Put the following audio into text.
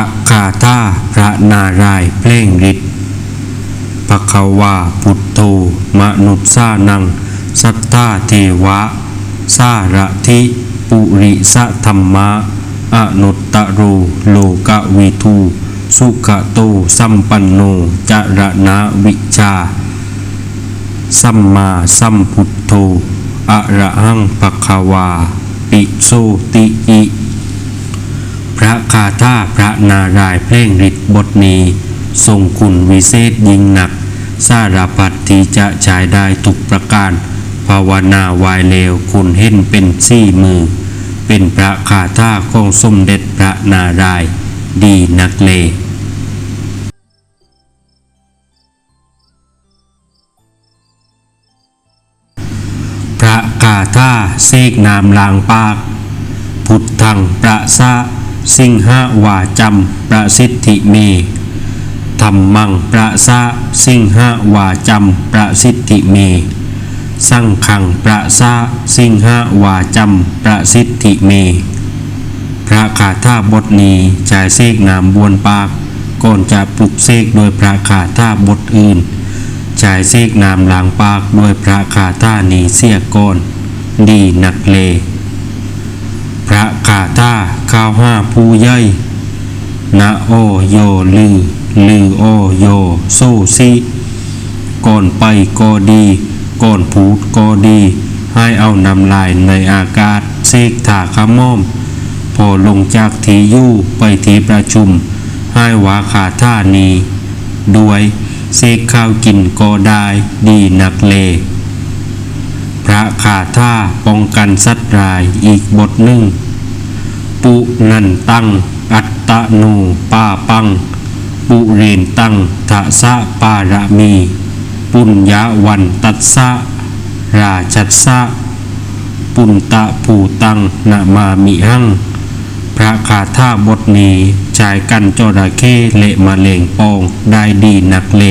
าถาพระนารายเพลงฤทธิ์ภควาพุทโธมนุษสานัง สัทธาเทวะ สารทิปุริสะธรรมะอนุตตโรโลกวิทูสุขโตสัมปันโนจรณะวิชา สัมมาสัมพุทโธอะระหังภควา ปิโสติอิ ระคาถาพระนารายเพลงฤทธิ์บทนี้ ทรงคุณวิเศษยิ่งหนัก สารพัดที่จะใช้ได้ทุกประการ ภาวนาวายเลวคุณเห็นเป็นสี่มือ เป็นพระคาถาของสมเด็จพระนารายดีนักเลพระคาถาเสกนามลางปาก พุทธังประสะ สิงหวาจำประสิทธิเมธรรมังประสะสิงหวาจำประสิทธิเม สังขังประสะสิงหวาจำประสิทธิเม พระคาถาบทนี้ใช้เสกนามบวนปาก ก่อนจะปลุกเสกโดยพระคาถาบทอื่นใช้เสกนามลางปากโดยพระคาถานี้เสียก่อน ดีนักเล ระคาถาข้าวห้าผู้ใหญ่นะโอโยลือลือโอโยโซซิก่อนไปก็ดีก่อนพูดก็ดี ให้เอานำลายในอากาศเสกถาขม้อม พอลงจากทียู่ไปทีประชุม ให้วาคาท่านีด้วยเสกข้าวกินก็ได้ดีนักเลพระคาถาป้องกันสัตว์รายอีกบทหนึ่ง ปุนันตัง อัตตโนปาปัง ปุเรนตังทะสะปาระมี ปุญญาวันตัสสะราชัสสะปุณตะภูตังนามามิหัง พระคาถาบทนี้ใช้กันจระเข้เละมะเร็งปองได้ดีนักเล